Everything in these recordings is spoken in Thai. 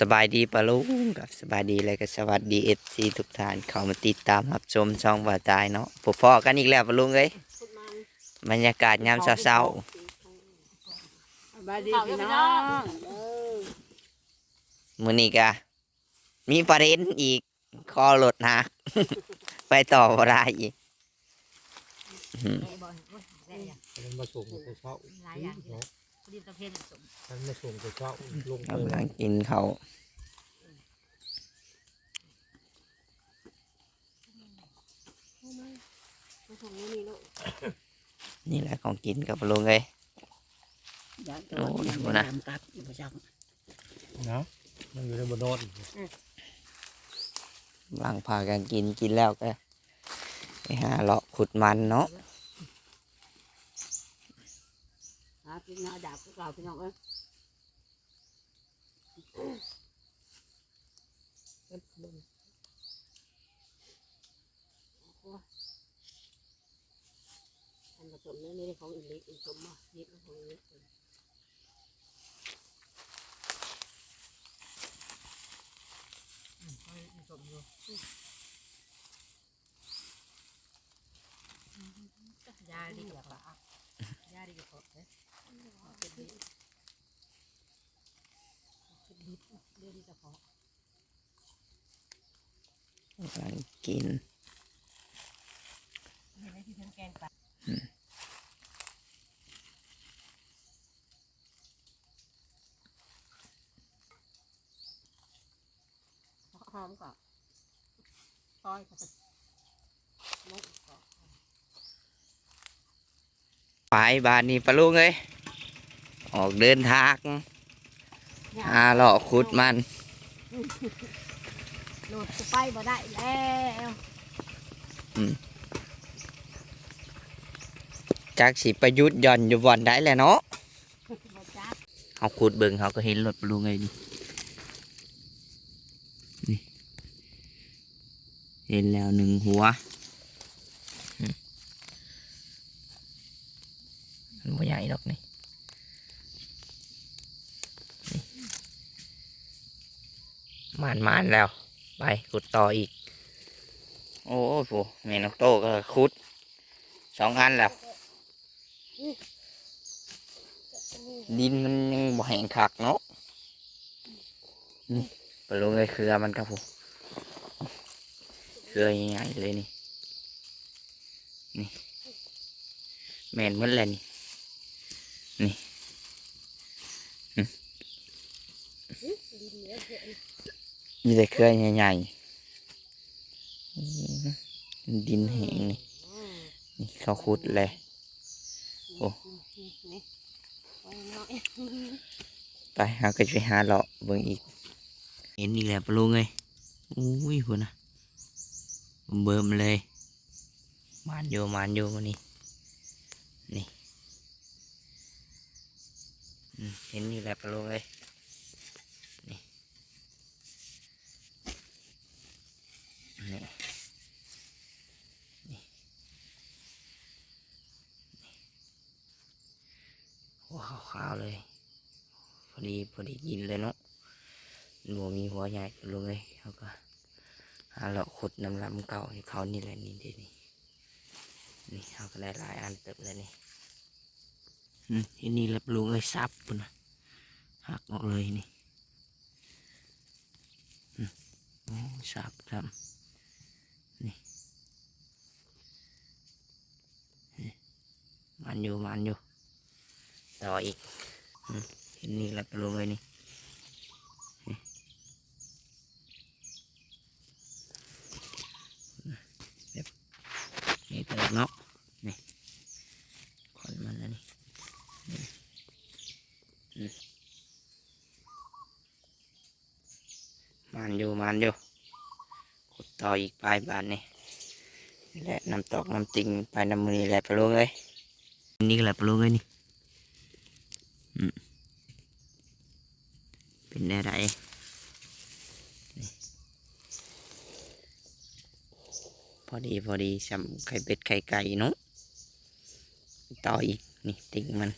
สบายดีปะลุงกับสบายดีเลยก็สวัสดีเอฟซีทุกท่านเข้ามาติดตามรับชมช่องว่าตายเนาะพบพ่อกันอีกแล้วปะลุงเอ้ยบรรยากาศยามเช้าบายดีพี่น้องเออๆมื้อนี้ก็มีประเด็นอีกคอหลดหัก ไปต่อบ่ได้อีกอืมมันมาส่งแต่เช้าหลา ยอย่างที่รีบตะเพียนสมมันมาส่งแต่เช้าลงไปกำลังกินเขาวมาส่งนี่นี่ลูกนี่แหละของกินกับปะลุงเอ้ยอยากโอ้ยดูนะทำกับอยู่ประจเนาะมันอยู่ในบนโนอนวางพากันกินกินแล้วก็ไปหาเลาะขุดมันเนาะำหาพี่น้องดาบก็กล่าวพี่น้องเอ้ยเอ็ดเบิ่งโอ้ยอันผสมนี่นี่ของอีเล็กอีสมอะยิบของอีเล็กสมอยู่ยาดีกว่าปะยาดีกว่าเอ๊ะ เป็นดีเป็นดีเรื่องดีกว่ากำลังกินเห็นไหมที่ฉันแกงปลาหอมก่อนซอยก็จะลงก่อนไปบานนี้ปะลุงเอ้ย ออกเดินทางหาเลาะขุดมันโหลดไปบ่ได้แล้วจากสิประยุทธ์หย่อนอยู่บ่อนได้แหละเนาะบ่จักเขาขุดเบิ่งเขาก็เห็นรถปะลุงไงนี่นี่เห็นแล้วหนึ่งหัวอืมมันบ่ใหญ่ดอกนี่นี่ มานมานแล้ว ไปขุดต่ออีก โอ้โหแม่นกโตก็ขุดสองอันแล้ว ดินมันยังบ่แห้งคักเนาะนี่ปลงเลยเครือมันครับผมเครือใหญ่ๆเลยนี่ นี่แม่นเหมือนและนี่นี่อื มีแต่เครือใหญ่ๆ ดินแห้งนี่นี่เขาขุดเลยโอ้ไปเราก็จะไปหาเลาะเบิ่งอีก เห็นอีกแล้วปลุงเอ้ยอุ้ยหัวนะเบิ่มเลยมานโยมานโยมานี่นี่เห็นอยู่แล้วปลุงเอ้ย นี่หัวขาวๆเลย พอดีพอดีกินเลยเนาะหนูมีหัวใหญ่ลงเลยเขาก็หาเราขุดน้ำลำเก่าให้เขานี่แหละนี่เดี๋ยวนี่นี่เขาก็ได้หลายอันเติบเลยนี่อืมที่นี่แหละลุงเอ้ยซับปุ่นนะหักออกเลยนี่อืมโอ้ซับทำนี่นี่ มันอยู่มันอยู่ ต่ออีกเห็นนี่แหละปลงเลยนี่นี่แบบนี่เติมเนาะนี่ขอนมันแล้วนี่นี่มันอยู่มันอยู่ ต่ออีกปลายบานนี่นี่แหละน้ำตอกน้ำติงไปน้ำมือนี่แหละปลงเลยนี่ก็แหละปลงเลยนี่เป็นอะไรนี่พอดีพอดีสำไข่เป็ดไข่ไก่เนาะต่ออีกนี่ติ่งมัน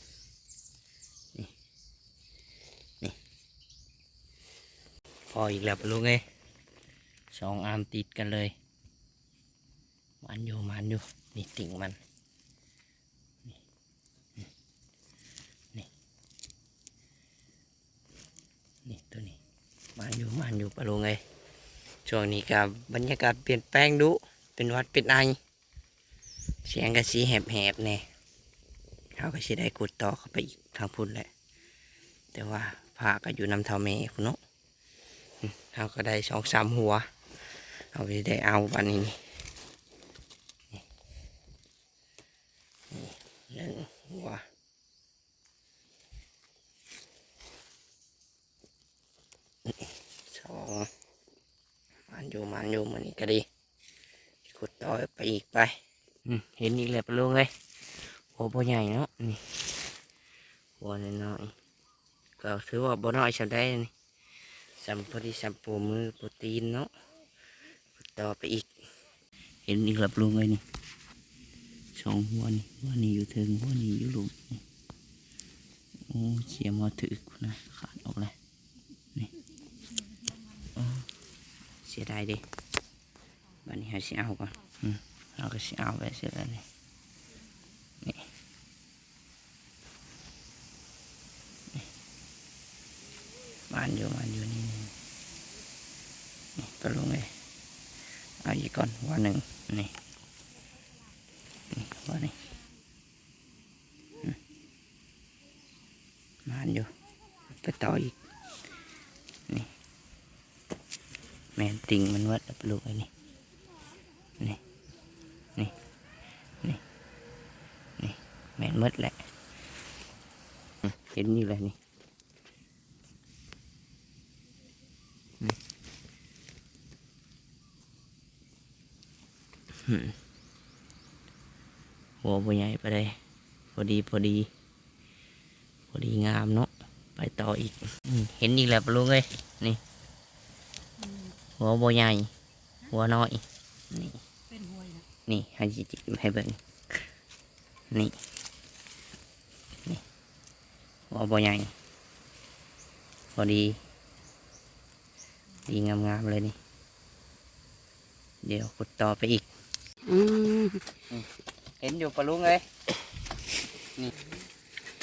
นี่นี่พออีกแล้วปะลุงเอ้ย สองอามติดกันเลย มันอยู่มันอยู่นี่ติ่งมันนี่นี่นี่ตัวนี้มันอยู่มันอยู่ปะลุงเอ้ยช่วงนี้กับบรรยากาศเปลี่ยนแปลงดุเป็นวัดเป็นไอเสียงกระสีแหบๆเนี่ยเขาก็สิได้กดต่อเข้าไปอีกทางพุ่นแหละ แต่ว่าผ้าก็อยู่นำเท่าเมคุณเนาะเราก็ได้สองสามหัว เอาไปได้เอาวันนี้นี่นี่นี่หนึ่งหัวสองมันอยู่มันอยู่มันนี่ก็ดีขุดต่อไปอีกไปเห็นอีกแล้วปลุงเลยโอ้โหใหญ่เนาะนี่หัวน้อยก็ถือว่าบ่น้อยสัได้นี่สัมพอดีสัมปูมือโปรตีนเนาะ ต่อไปอีก เห็นอีกแล้วปรุงเลยนี่สองหัวนี่หัวนี่อยู่ถึงหัวนี่อยู่หลุมโอ้เสียมาถึกนะขาดออกเลยนี่เสียดายดิบันนี้หาสิเอาก่อนอืมเราก็สิเอาไปเสร็จแล้วนี่นี่มันอยู่มันอยู่นี่นี่นี่ปลงเลย เอาอีกก่อนหัวหนึ่งนี่นี่หัวนี่มมันอยู่ไปต่ออีกนี่แมนติงมันวัดปลงไอ้นี่นี่นี่นี่นี่แมนมดแหละเห็นอยู่เลยนี่ หัวบ่ใหญ่ไปเลยพอดีพอดี พอดีงามเนาะไปต่ออีกเห็นอีกแล้วปลุงเอ้ยนี่ หัวบ่ใหญ่ หัวน้อย นี่นี่ให้จิจิให้เบิ่งนี่นี่หัวบ่ใหญ่พอดี ดีงามๆเลยนี่ เดี๋ยวขุดต่อไปอีกอืม เห็นอยู่ปะลุงเลยนี่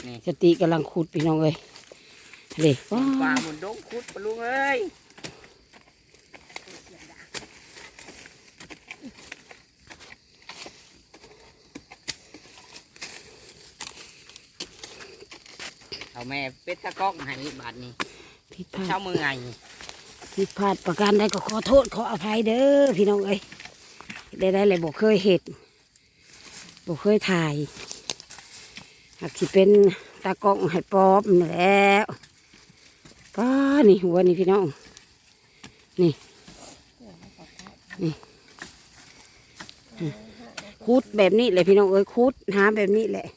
นี่สติกำลังขุดพี่น้องเอ้ยเลยว้าปลาหมุนดงขุดปะลุงเอ้ยเอาแม่เป็ดตะกอกให้บาทนี้ผิดพลาเช้าดมือไงผิดพลาดประการใดก็ขอโทษขออภัยเด้อพี่น้องเอ้ยได้ได้เลยบอกเคยเห็ด บอกเคยถ่ายหากที่เป็นตากล้องให้ปอบนั่นแหล้วป้านี่หัวนี่พี่น้อง นี่ นี่คุดแบบนี้เลยพี่น้องเอ้ยคุดหาแบบนี้แหละ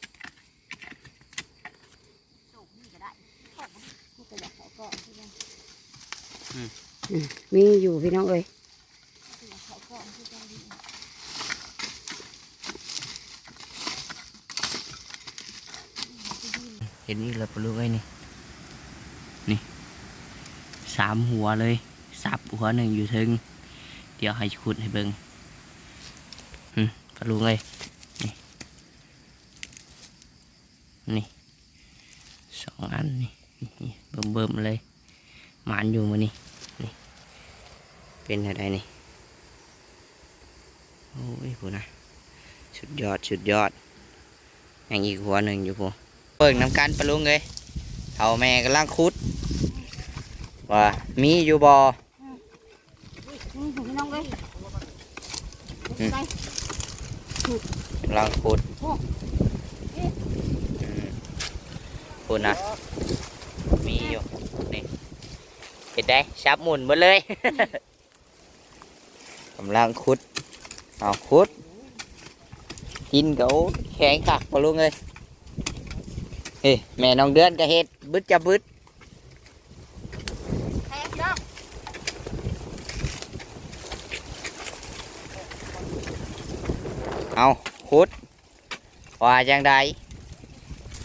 อืมมีอยู่พี่น้องเอ้ย็นนี่แล้วปลุงเอ้นี่นี่สามหัวเลยสับหัวหนึ่งอยู่ถึง เดี๋ยวให้ขุดให้เบิ่งอืมปลุงเอ้ยนี่นี่สองอันนี่นี่เบิ่มเบิ่มๆเลยหมานอยู่มานี่นี่ เป็นอะไรนี่โอ้ยพูนะสุดยอดสุดยอดยังอีกหัวหนึ่งอยู่พู เปิ่งน้ำกันปะลุงเลยเท่าแม่กำลังคุด ว่ามีอยู่บ่พี่น้องเอ้ยกำลังคุดอืมพูดนะ มีอยู่ นี่เห็นได้ชับหมุนหมดเลยกำลังคุด เอาคุดกินเขาแข็งขักปะลุงเลย เฮ้ยแม่น้องเดือนก็เฮ็ดบึดจะบึดแทงจ้องเอาคุดว่าจังใด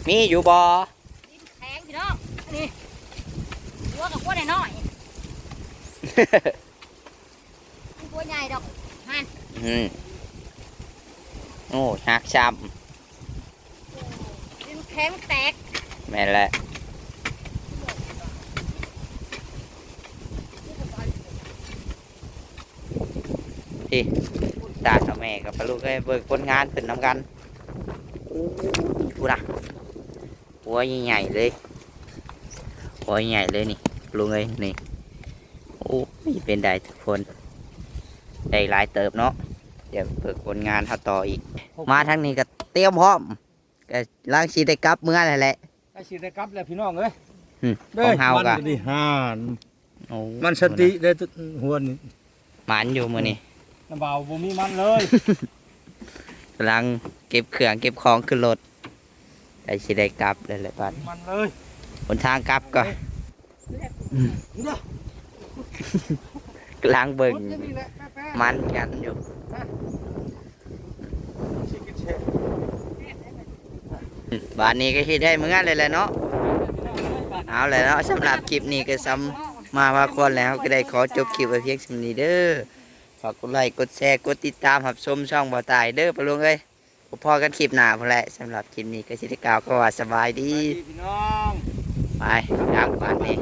มีอยู่บ่แทงพี่น้องนี่หัวกับหัวน้อยตัวใหญ่ดอกฮันอืมโอ้หักช้ดิ นแข็งแตกแม่นแหละที่ตากับแม่กับปลูกก็เบิกผลงานเป็นน้ำกันพูนะหัวใหญ่ๆเลยหัวใหญ่เลยนี่ลุงเอ้ยนี่โอ้ยเป็นได้ทุกคนได้หลายเติบเนาะเดี๋ยวเบิกผลงานเขาต่ออีก มาทางนี้ก็เตรียมพร้อม ก็ล้างชีได้กลับเมื่อนั่นแหละไอ้สิได้กลับแล้วพี่น้องเอ้ยอืมของเฮามันก็ดีห่านโอ้มันสติได้ทุกหัวนี่หมันอยู่มือนี่น้ำเบาบ่มีมันเลยกำลังเก็บเครื่องเก็บของขึ้นรถได้ชีได้กลับเลยแหละบัดมันเลยบนทางกลับก็นี่เด้อกำลังเบิ่งรถจะนี่แหละแป๊ะมันกันอยู่ๆสิกินเชฟ บ้านนี้ก็ที่ได้เมื่อเลยแหละเนาะเอาเลยเนาะสำหรับคลิปนี้ก็ซ้ำมาว่าคนแล้วก็ได้ขอจบคลิปไว้เพียงสำนี้เด้อฝากกดไลค์กดแชร์กดติดตามหับชมช่องบ่อตายเด้อปะลุงเอ้ยพอกันคลิปหน้าพอแหละสำหรับคลิปนี้ก็สิได้กล่าวก็ว่าสบายดีสวัสดีพี่น้องไปทางบ้านนี้